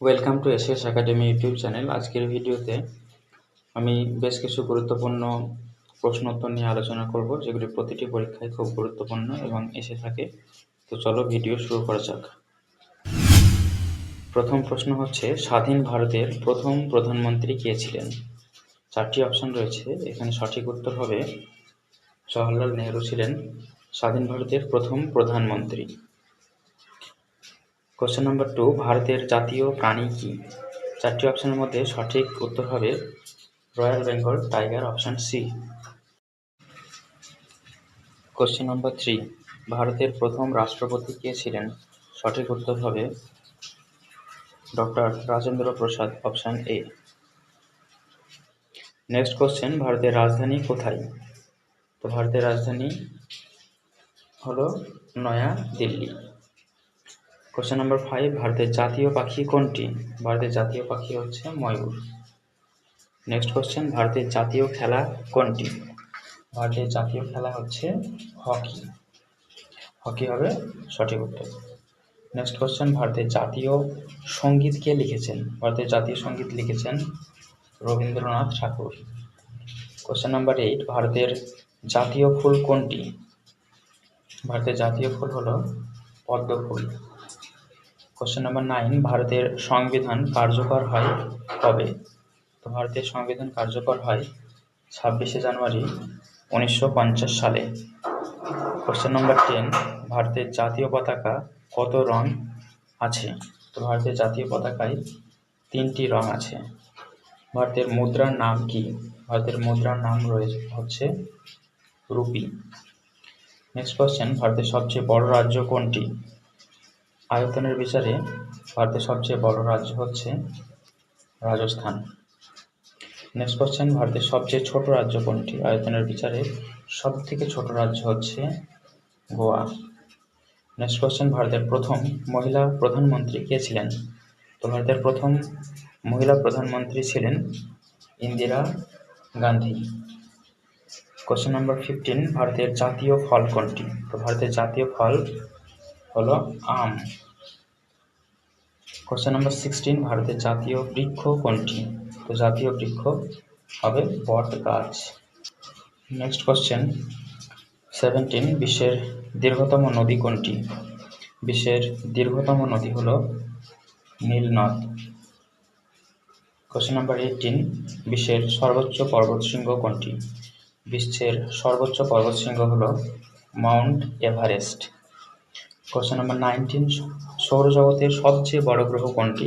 Welcome to SS academy YouTube channel আজকের ভিডিওতে আমি বেশ কিছু গুরুত্বপূর্ণ প্রশ্ন উত্তর নিয়ে আলোচনা করব, যেগুলি প্রতিটি পরীক্ষায় খুব গুরুত্বপূর্ণ এবং এসে থাকে। তো চলো ভিডিও শুরু করা যাক। প্রথম প্রশ্ন হচ্ছে, স্বাধীন ভারতের প্রথম প্রধানমন্ত্রী কে ছিলেন? চারটি অপশন রয়েছে। এখানে সঠিক উত্তর হবে, জওহরলাল নেহরু ছিলেন স্বাধীন ভারতের প্রথম প্রধানমন্ত্রী। কোশ্চেন নাম্বার টু ভারতের জাতীয় প্রাণী কি? চারটি অপশনের মধ্যে সঠিক উত্তর হবে royal Bengal tiger option C question number three ভারতের প্রথম রাষ্ট্রপতি কে ছিলেন? সঠিক উত্তর হবে doctor Rajendra Prasad option A next question ভারতের রাজধানী কোথায়? তো ভারতের রাজধানী হলো নয়া দিল্লি। কোশ্চেন নাম্বার ফাইভ ভারতের জাতীয় পাখি কোনটি? ভারতের জাতীয় পাখি হচ্ছে ময়ূর। নেক্সট কোশ্চেন ভারতের জাতীয় খেলা কোনটি? ভারতের জাতীয় খেলা হচ্ছে হকি। হকি হবে সঠিক উত্তর। নেক্সট কোশ্চেন ভারতের জাতীয় সংগীত কে লিখেছেন? ভারতের জাতীয় সংগীত লিখেছেন Rabindranath Thakur. Question number eight ভারতের জাতীয় ফুল কোনটি? ভারতের জাতীয় ফুল হলো পদ্ম ফুল। কোশ্চেন নাম্বার নাইন ভারতের সংবিধান কার্যকর হয় কবে? তো ভারতের সংবিধান কার্যকর হয় ছাব্বিশে জানুয়ারি উনিশশো পঞ্চাশ সালে। কোশ্চেন নাম্বার টেন ভারতের জাতীয় পতাকা কত রং আছে? তো ভারতের জাতীয় পতাকায় তিনটি রং আছে। ভারতের মুদ্রার নাম কি? ভারতের মুদ্রার নাম রয়েছে হচ্ছে রুপি। নেক্সট কোশ্চেন ভারতের সবচেয়ে বড় রাজ্য কোনটি? আয়তনের বিচারে ভারতের সবচেয়ে বড় রাজ্য হচ্ছে রাজস্থান। নেক্সট কোশ্চেন ভারতের সবচেয়ে ছোট রাজ্য কোনটি? আয়তনের বিচারে সব থেকে ছোট রাজ্য হচ্ছে গোয়া। নেক্সট কোশ্চেন ভারতের প্রথম মহিলা প্রধানমন্ত্রী কে ছিলেন? তো ভারতের প্রথম মহিলা প্রধানমন্ত্রী ছিলেন Indira Gandhi. Question number fifteen ভারতের জাতীয় ফল কোনটি? তো ভারতের জাতীয় ফল হলো আম। কোশ্চেন নাম্বার সিক্সটিন ভারতের জাতীয় বৃক্ষ কোনটি? তো জাতীয় বৃক্ষ হবে বট গাছ। নেক্সট কোশ্চেন সেভেন্টিন বিশ্বের দীর্ঘতম নদী কোনটি? বিশ্বের দীর্ঘতম নদী হল নীলনদ। কোশ্চেন নাম্বার এইটিন বিশ্বের সর্বোচ্চ পর্বতশৃঙ্গ কোনটি? বিশ্বের সর্বোচ্চ পর্বতশৃঙ্গ হল Mount Everest. Question number nineteen সৌরজগতের সবচেয়ে বড় গ্রহ কোনটি?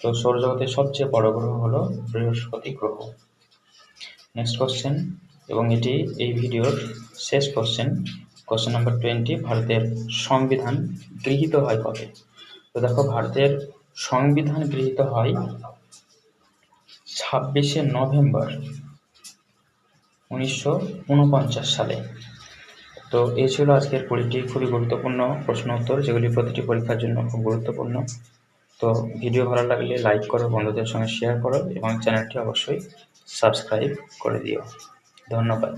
তো সৌরজগতের সবচেয়ে বড় গ্রহ হলো বৃহস্পতি গ্রহ। নেক্সট কোশ্চেন এবং এটি এই ভিডিওর শেষ কোশ্চেন কোশ্চেন নাম্বার টোয়েন্টি ভারতের সংবিধান গৃহীত হয় কবে? তো দেখো, ভারতের সংবিধান গৃহীত হয় ছাব্বিশে নভেম্বর উনিশশো ঊনপঞ্চাশ সালে। তো এই ছিল আজকের কুড়িটি খুবই গুরুত্বপূর্ণ প্রশ্ন উত্তর যেগুলি প্রতিটি পরীক্ষার জন্য খুব গুরুত্বপূর্ণ। তো ভিডিও ভালো লাগলে লাইক করো, বন্ধুদের সঙ্গে শেয়ার করো এবং চ্যানেলটি অবশ্যই সাবস্ক্রাইব করে দিও। ধন্যবাদ।